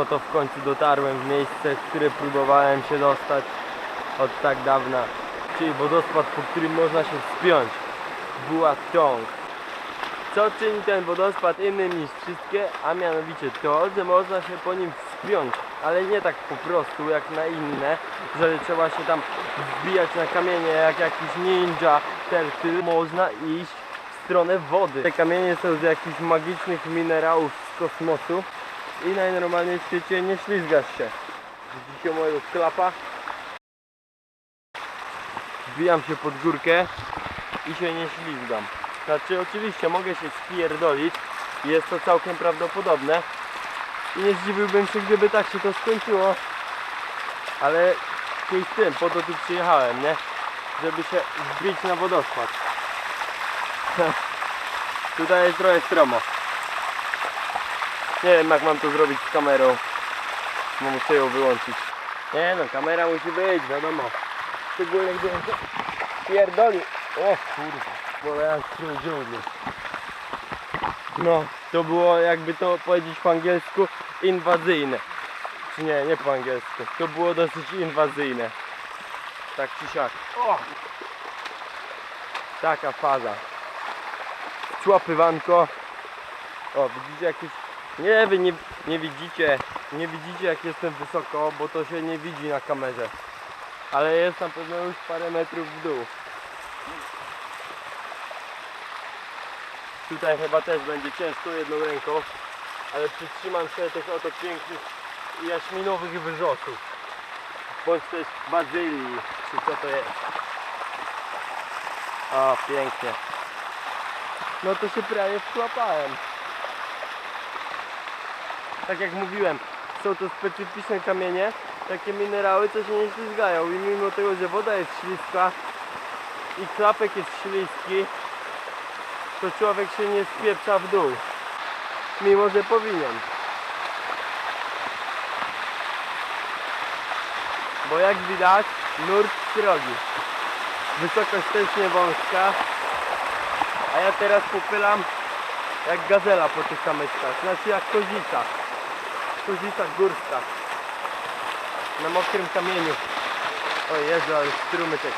Oto w końcu dotarłem w miejsce, w które próbowałem się dostać od tak dawna. Czyli wodospad, po którym można się wspiąć. Buatong. Co czyni ten wodospad innym niż wszystkie, a mianowicie to, że można się po nim wspiąć, ale nie tak po prostu jak na inne, że trzeba się tam wbijać na kamienie jak jakiś ninja, tertyl. Można iść w stronę wody. Te kamienie są z jakichś magicznych minerałów z kosmosu i najnormalniej w świecie nie ślizgasz się. Widzicie mojego klapa? Wbijam się pod górkę i się nie ślizgam. Znaczy oczywiście mogę się spierdolić i jest to całkiem prawdopodobne i nie zdziwiłbym się gdyby tak się to skończyło ale chuj z tym, po to tu przyjechałem, nie? Żeby się wbić na wodospad Tutaj jest trochę stromo Nie wiem jak mam to zrobić z kamerą No muszę ją wyłączyć Nie no, kamera musi być, wiadomo Szczególnie gdy się pierdoli O kurwa, wolałem król dżungli No, to było jakby to powiedzieć po angielsku inwazyjne czy nie, nie po angielsku. To było dosyć inwazyjne. Tak czy siak. O! Taka faza. Człapywanko. O, widzicie jakieś... Nie, wy nie, nie widzicie. Nie widzicie jak jestem wysoko, bo to się nie widzi na kamerze. Ale jest na pewno już parę metrów w dół. Tutaj chyba też będzie ciężko jedną ręką, ale przytrzymam się tych oto pięknych jaśminowych wyrzosów. Bądź też bazylii, czy co to jest. O, pięknie. No to się prawie wkłapałem. Tak jak mówiłem, są to specyficzne kamienie, takie minerały, co się nie ślizgają i mimo tego, że woda jest śliska i klapek jest śliski, to człowiek się nie spieprza w dół. Mimo, że powinien. bo jak widać nurt srogi. Wysokość też nie wąska, a ja teraz popylam jak gazela po tych kamyczkach, znaczy jak kozica. Kozica górska. Na mokrym kamieniu. O Jezu, ale strumyczek.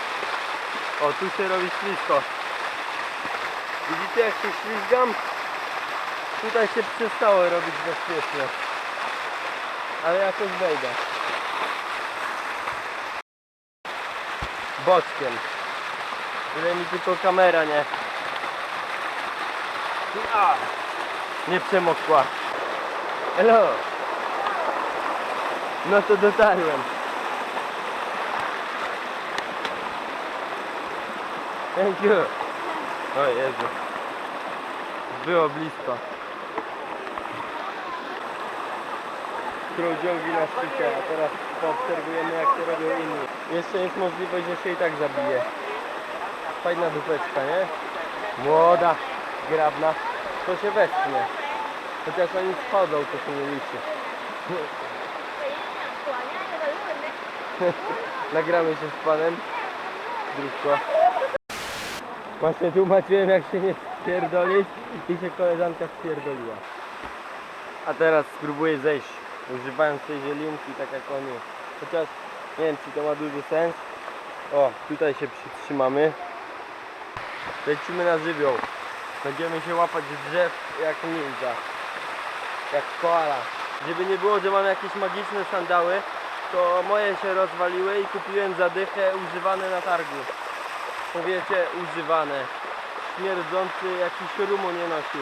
O, tu się robi ślisko. Widzicie jak się ślizgam? Tutaj się przestało robić bezpiecznie. Ale jakoś wejdę. boczkiem. Ile mi tylko kamera nie. A, nie przemokła. Hello. No to dotarłem. Thank you. O Jezu. Było blisko. Na szczycie, a teraz poobserwujemy jak to robią inni. Jeszcze jest możliwość, że się i tak zabije. Fajna dupeczka, nie? Młoda, grabna, to się westchnie. Chociaż oni schodzą, to się nie liczy. Nagramy się z panem. Zdrówko. Właśnie tłumaczyłem jak się nie spierdolić i się koleżanka spierdoliła. A teraz spróbuję zejść używając tej zielinki tak jak oni. Chociaż nie wiem czy to ma duży sens. O, tutaj się przytrzymamy. Lecimy na żywioł. Będziemy się łapać drzew jak ninja. Jak koala. Żeby nie było, że mam jakieś magiczne sandały, to moje się rozwaliły i kupiłem zadychę używane na targu. Powiecie używane. Śmierdzący jakiś rumu nie nosił.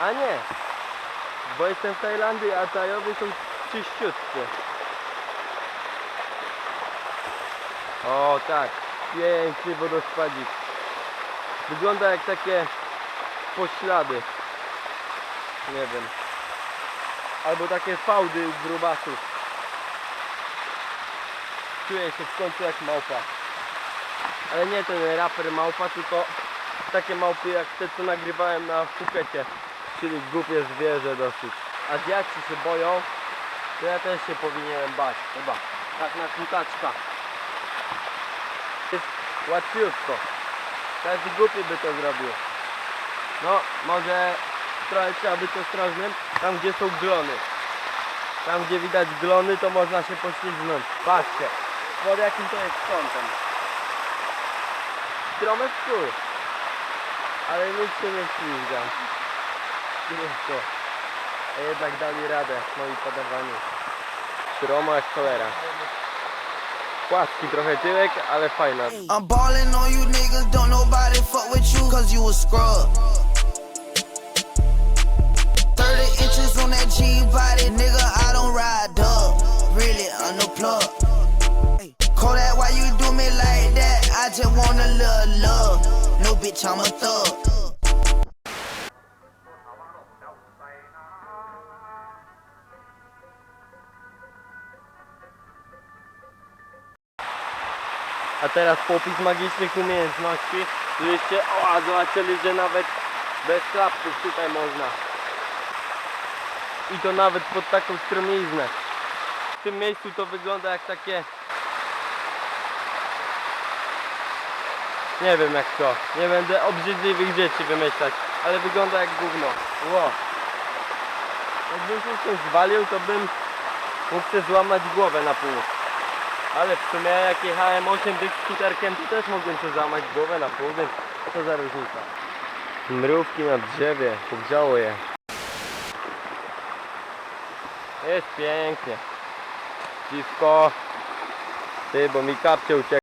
A nie. Bo jestem w Tajlandii, a Tajowie są czyściutkie. O tak, piękny wodospadzik. Wygląda jak takie poślady. Nie wiem. Albo takie fałdy grubasów. Czuję się w końcu jak małpa. Ale nie ten raper małpa, tylko takie małpy jak te co nagrywałem na Phukecie. Czyli głupie zwierzę dosyć. Azjaci się boją, to ja też się powinienem bać, chyba. Tak na kutaczka. Jest łatwiutko. Każdy głupi by to zrobił. No, może trochę trzeba być ostrożnym tam gdzie są glony. Tam gdzie widać glony to można się poślizgnąć. Patrzcie, pod jakim to jest kątem. Stromek kur. Ale nic się nie ślizgam. Krótko. A jednak dali radę moi podawaniu. Stromo jak cholera. Płaski trochę tyłek, ale fajna. I'm ballin' on you niggas, don't nobody fuck with you, cause you a scrub. 30 inches on that G body, nigga, I don't ride up. Really unplugged. Bitch, I'm a thug. A teraz popis magicznych umiejętności, żebyście o, zobaczyli, że nawet bez klapków tutaj można. I to nawet pod taką stromiznę. W tym miejscu to wygląda jak takie... Nie wiem jak to. Nie będę obrzydliwych rzeczy wymyślać, ale wygląda jak gówno. Ło. Jakbym się coś zwalił, to bym mógł się złamać głowę na pół. Ale w sumie jak jechałem 8 tych skuterkiem, to też mogłem się złamać głowę na pół, więc co za różnica. Mrówki na drzewie, pogrzało je. Jest pięknie. Dziwko. Ty, bo mi kapcie uciekło.